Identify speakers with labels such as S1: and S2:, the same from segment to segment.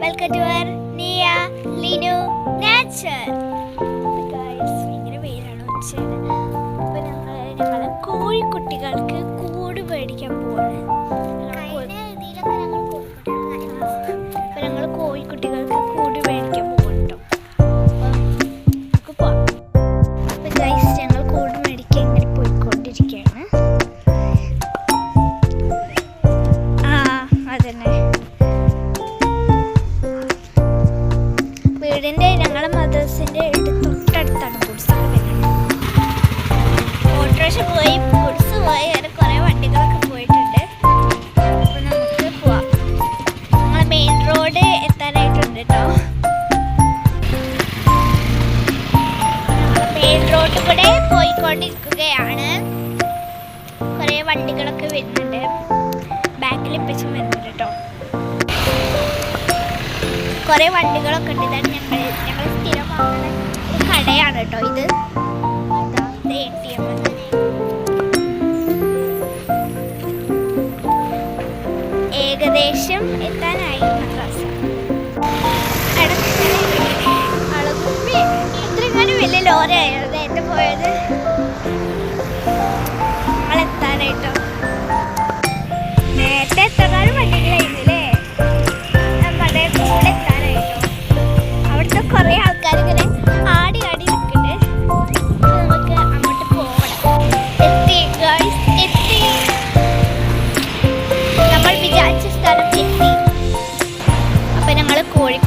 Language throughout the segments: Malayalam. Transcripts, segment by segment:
S1: വെൽക്കം ടു അവർ നിയ ലിനു നാച്ചർ ഭയങ്കര പേരാണ് ഉച്ചയാണ് അപ്പോൾ ഞങ്ങൾ ഞങ്ങൾ കോഴിക്കുട്ടികൾക്ക് വീടിന്റെ ഞങ്ങളെ മദേഴ്സിന്റെ തൊട്ടടുത്താണ് ഗുഡ്സൊക്കെ ഓട്ടോറിക്ഷ പോയി ഗുഡ്സ് പോയി അങ്ങനെ കുറെ വണ്ടികളൊക്കെ പോയിട്ടുണ്ട്. അപ്പൊ നമുക്ക് പോവാം. ഞങ്ങൾ മെയിൻ റോഡ് എത്താനായിട്ടുണ്ട് കേട്ടോ മെയിൻ റോഡ് കൂടെ പോയിക്കൊണ്ടിരിക്കുകയാണ്. കുറേ വണ്ടികളൊക്കെ വരുന്നുണ്ട് കുറെ വണ്ടികളൊക്കെ ഉണ്ട്. ഇതാണ് ഞങ്ങൾ ഞങ്ങൾ സ്ഥിരം ഒരു കടയാണ് കേട്ടോ ഇത്.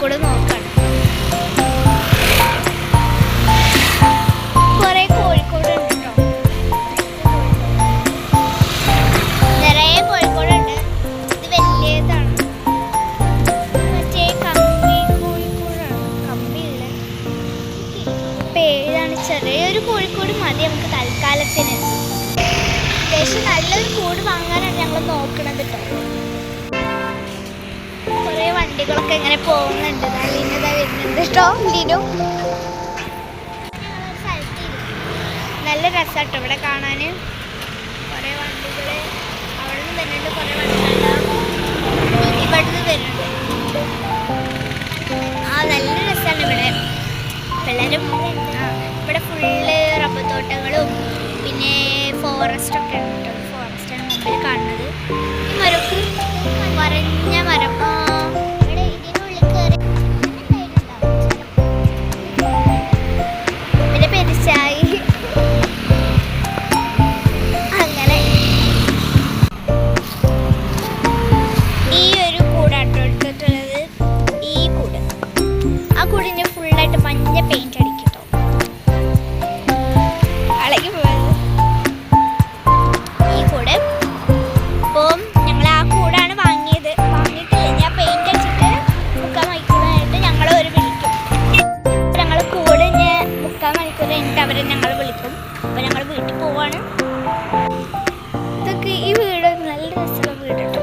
S1: കോഴിക്കോട് നോക്കണം. കുറെ കോഴിക്കോട് ഉണ്ട് കേട്ടോ നിറയെ കോഴിക്കോടുണ്ട്. ഇത് വലിയതാണ്. മറ്റേ കമ്പി കോഴിക്കോടാണ്. കമ്പിയില്ല. പേരാണ്. ചെറിയൊരു കോഴിക്കോട് മതി നമുക്ക് തൽക്കാലത്തിന്. അത്യാവശ്യം നല്ലൊരു കൂട് വാങ്ങാനാണ് ഞങ്ങൾ നോക്കണത് കേട്ടോ കുറേ വണ്ടികളൊക്കെ ഇങ്ങനെ പോകുന്നുണ്ട്. വരുന്നുണ്ട്. കേട്ടോ ലിനു? നല്ല രസമാട്ടോ ഇവിടെ കാണാൻ കുറേ വണ്ടികൾ അവിടെ നിന്ന് വരുന്നുണ്ട് കുറേ വണ്ടികളുണ്ട് ഇവിടുന്ന് വരുന്നുണ്ട്. ആ നല്ല രസമാണ് ഇവിടെ. പിള്ളേരും ഇവിടെ ഫുള്ള് റബ്ബർ തോട്ടങ്ങളും പിന്നെ ഫോറസ്റ്റ് ഒക്കെ ഉണ്ട്. ഫോറസ്റ്റ് ഫോറസ്റ്റാണ് മുമ്പിൽ കാണുന്നത്. ഈ മരക്ക് വരഞ്ഞ മരം ഫുള്ളായിട്ട് മഞ്ഞ പെയിന്റ് അടിക്കട്ടോ അളകി പോയത്. ഈ കൂട്. അപ്പം ഞങ്ങൾ ആ കൂടാണ് വാങ്ങിയത്. വാങ്ങിയിട്ടില്ല. ഞാൻ പെയിന്റ് അടിച്ചിട്ട് മുക്കാൽ മണിക്കൂറായിട്ട് ഒരു വിളിക്കും. ഞങ്ങൾ കൂട് ഞാൻ മുക്കാൽ മണിക്കൂർ കഴിഞ്ഞിട്ട് വിളിക്കും. അപ്പം ഞങ്ങൾ വീട്ടിൽ പോവാണ്. ഇതൊക്കെ ഈ വീട് നല്ല രസമുള്ള വീടാണ് കേട്ടോ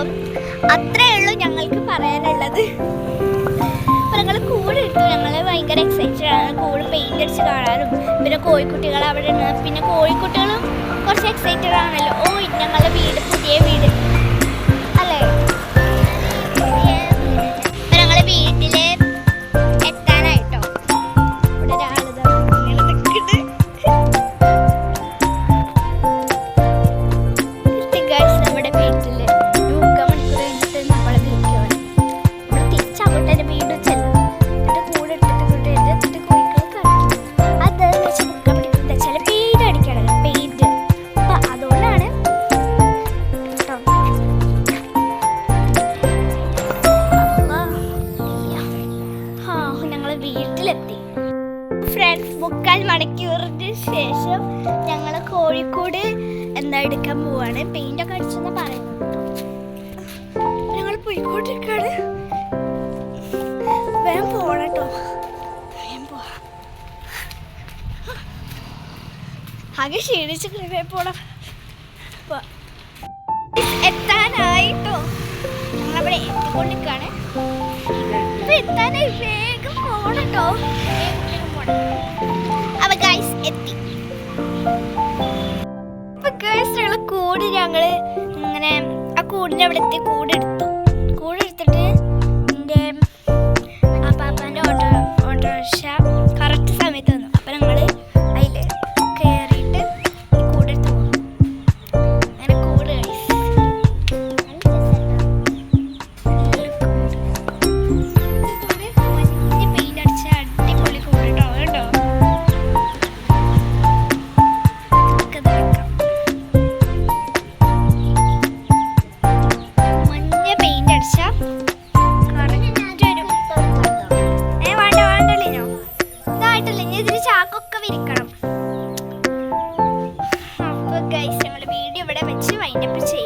S1: ഒക്കെ അത്രേ ഉള്ളൂ ഞങ്ങൾക്ക് പറയാനുള്ളത്. അപ്പം ഞങ്ങൾ കൂടെ ഇട്ടു. ഞങ്ങൾ ഭയങ്കര എക്സൈറ്റഡ് ആണ്. കൂടെ പെയിന്റ് അടിച്ച് കാണാനും പിന്നെ കോഴിക്കുട്ടികൾ അവിടെ ഉണ്ട് പിന്നെ കോഴിക്കുട്ടികളും കുറച്ച് എക്സൈറ്റഡ് ആണല്ലോ. ഓ ഞങ്ങളുടെ വീട് പുതിയ വീട്. മുക്കാൽ മണിക്കൂറിന് ശേഷം ഞങ്ങൾ കോഴിക്കോട് എന്താ എടുക്കാൻ പോവാണ്. പെയിന്റ് ഒക്കെ അടിച്ചെന്ന് പറയുന്നു ഞങ്ങൾ പോയിക്കൊണ്ടിരിക്കാണ്. വേഗം പോണട്ടോ വേഗം ആകെ ക്ഷീണിച്ച് വേഗം പോണം. എത്താനായിട്ടോ ഞങ്ങളവിടെ എത്തിക്കൊണ്ടിരിക്കാണ്. കൂട് ഞങ്ങൾ ഇങ്ങനെ ആ കൂടിനെ അവിടെ എത്തി കൂടെടുത്തു. കൂടെടുത്തിട്ട് കുറച്ച് വൈൻഡപ്പ് ചെയ്യാം